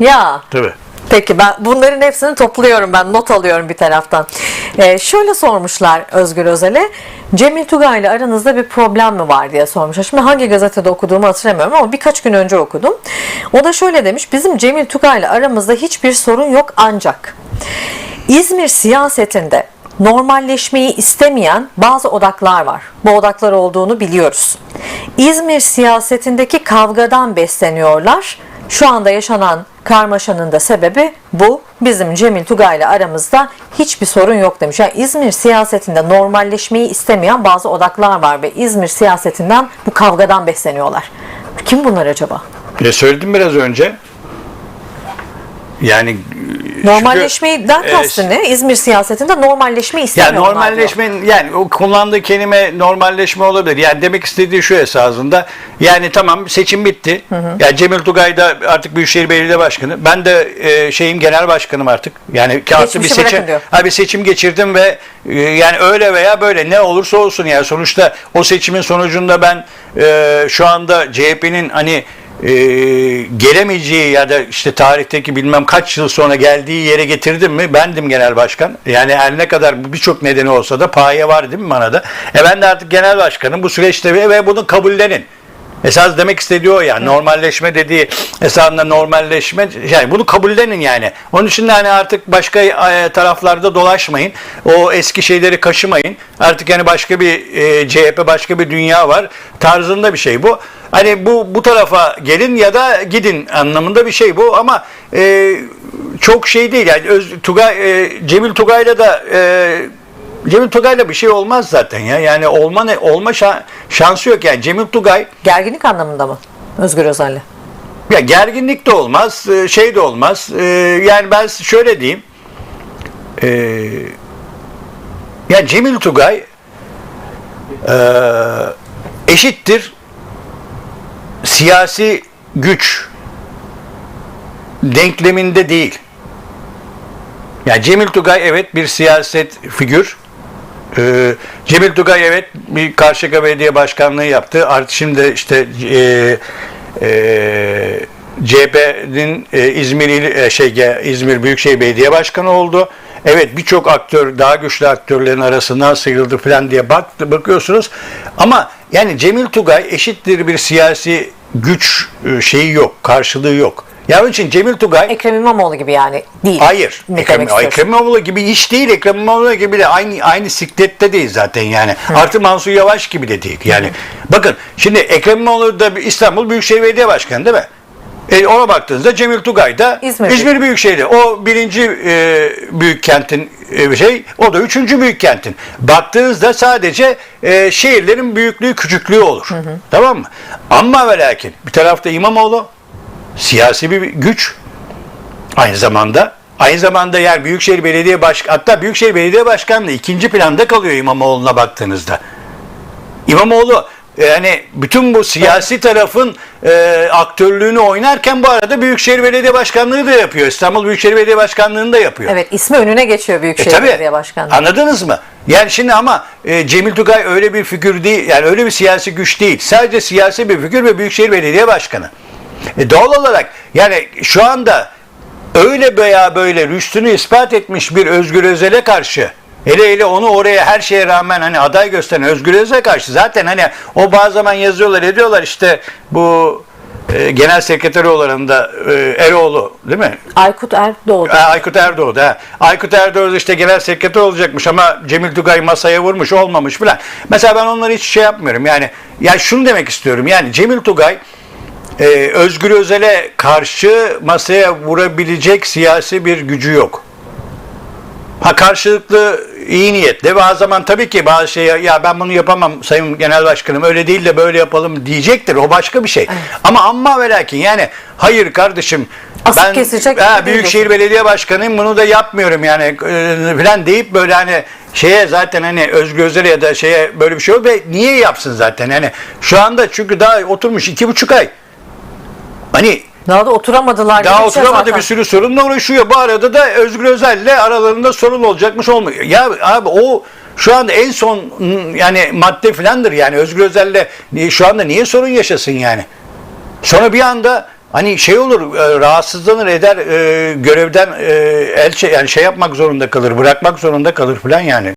Ya. Tabii. Peki ben bunların hepsini topluyorum ben not alıyorum bir taraftan. Ee, şöyle sormuşlar Özgür Özel'e Cemil Tugay ile aranızda bir problem mi var diye sormuşlar. Şimdi hangi gazetede okuduğumu hatırlamıyorum ama birkaç gün önce okudum. O da şöyle demiş bizim Cemil Tugay ile aramızda hiçbir sorun yok ancak İzmir siyasetinde normalleşmeyi istemeyen bazı odaklar var. Bu odaklar olduğunu biliyoruz. İzmir siyasetindeki kavgadan besleniyorlar. Şu anda yaşanan karmaşanın da sebebi bu. Bizim Cemil Tugay ile aramızda hiçbir sorun yok demiş. Yani İzmir siyasetinde normalleşmeyi istemeyen bazı odaklar var ve İzmir siyasetinden bu kavgadan besleniyorlar. Kim bunlar acaba? Ne söyledim biraz önce. Yani Normalleşmeden çünkü, kastın e, ne? İzmir siyasetinde normalleşmeyi Yani istemiyorlar diyor. normalleşme yani o kullandığı kelime normalleşme olabilir. Yani demek istediği şu esasında yani tamam seçim bitti. Yani Cemil Tugay da artık Büyükşehir Belediye Başkanı. Ben de e, şeyim genel başkanım artık. Yani artık bir seçim ha bir seçim geçirdim ve e, yani öyle veya böyle ne olursa olsun yani sonuçta o seçimin sonucunda ben e, şu anda CHP'nin hani e, gelemeyeceği ya da işte tarihteki bilmem kaç yıl sonra geldiği yere getirdim mi bendim genel başkan. Yani her ne kadar birçok nedeni olsa da paye var değil mi bana da. E ben de artık genel başkanım bu süreçte ve, bunu kabullenin. Esas demek istediği o yani normalleşme dediği esasında normalleşme yani bunu kabullenin yani. Onun için de hani artık başka e, taraflarda dolaşmayın. O eski şeyleri kaşımayın. Artık yani başka bir e, CHP başka bir dünya var tarzında bir şey bu. Hani bu bu tarafa gelin ya da gidin anlamında bir şey bu ama e, çok şey değil yani Öz, Tugay, e, Cemil Tugay'la da e, Cemil Tugay'la bir şey olmaz zaten ya. Yani olma ne olma şa- şansı yok yani. Cemil Tugay Gerginlik anlamında mı? Özgür Özel'le. ya gerginlik de olmaz, e, şey de olmaz. E, Yani ben şöyle diyeyim. E, Ya Cemil Tugay eşittir siyasi güç denkleminde değil. Yani Cemil Tugay evet bir siyaset figür. Ee, Cemil Tugay evet bir Karşıyaka Belediye Başkanlığı yaptı. Artık şimdi işte e, e, CHP'nin e, İzmir il- e, şey İzmir Büyükşehir Belediye Başkanı oldu. Evet birçok aktör daha güçlü aktörlerin arasından sıyrıldı falan diye bak, bakıyorsunuz. Ama yani Cemil Tugay eşittir bir siyasi güç e, şeyi yok, karşılığı yok. Ya onun için Cemil Tugay Ekrem İmamoğlu gibi yani değil. Hayır. Ekrem? Ekrem İmamoğlu gibi iş değil. Ekrem İmamoğlu gibi de aynı aynı siklette değil zaten yani. Artı Mansur Yavaş gibi de değil. Yani bakın şimdi Ekrem İmamoğlu da İstanbul Büyükşehir Belediye Başkanı değil mi? E, ona baktığınızda Cemil Tugay da İzmir İzmir, Büyükşehir'de. O birinci e, büyük kentin e, şey, o da üçüncü büyük kentin. Baktığınızda sadece e, şehirlerin büyüklüğü küçüklüğü olur. Tamam mı? Ama ve lakin bir tarafta İmamoğlu siyasi bir güç, Aynı zamanda aynı zamanda yani Büyükşehir Belediye Başkanı hatta Büyükşehir Belediye Başkanlığı ikinci planda kalıyor İmamoğlu'na baktığınızda. İmamoğlu yani bütün bu siyasi tarafın e, aktörlüğünü oynarken bu arada Büyükşehir Belediye Başkanlığı da yapıyor. İstanbul Büyükşehir Belediye Başkanlığı'nı da yapıyor. Evet ismi önüne geçiyor E Büyükşehir tabii. Belediye Başkanlığı. Anladınız mı? Yani şimdi ama e, Cemil Tugay öyle bir figür değil. Yani öyle bir siyasi güç değil. Sadece siyasi bir figür ve Büyükşehir Belediye Başkanı. E, doğal olarak yani şu anda öyle veya böyle rüştünü ispat etmiş bir Özgür Özel'e karşı hele hele onu oraya her şeye rağmen hani aday gösteren Özgür Özel'e karşı zaten hani o bazı zaman yazıyorlar ediyorlar işte bu e, genel sekreteri olan da e, Eroğlu değil mi? Aykut Erdoğdu. Ha, Aykut Erdoğdu. Ha. Aykut Erdoğdu işte genel sekreter olacakmış ama Cemil Tugay masaya vurmuş olmamış falan. Mesela ben onları hiç şey yapmıyorum. Yani ya şunu demek istiyorum. Yani Cemil Tugay e, Özgür Özel'e karşı masaya vurabilecek siyasi bir gücü yok. Ha karşılıklı iyi niyetle bazı zaman tabii ki bazı şey ya ben bunu yapamam sayın genel başkanım öyle değil de böyle yapalım diyecektir. O başka bir şey. Ama amma ve lakin yani hayır kardeşim Asıp ben kesecek ha, Büyükşehir Belediye Başkanıyım bunu da yapmıyorum yani e, falan deyip böyle hani şeye zaten hani Özgür Özel ya da şeye böyle bir şey yok ve niye yapsın zaten yani şu anda çünkü daha oturmuş iki buçuk ay hani Daha da oturamadılar. daha oturamadı zaten. bir sürü sorunla uğraşıyor. Bu arada da Özgür Özel'le aralarında sorun olacakmış olmuyor. Ya abi o şu anda en son yani madde filandır yani Özgür Özel'le şu anda niye sorun yaşasın yani? Sonra bir anda hani şey olur e, rahatsızlanır eder e, görevden e, el şey, yani şey yapmak zorunda kalır bırakmak zorunda kalır falan yani.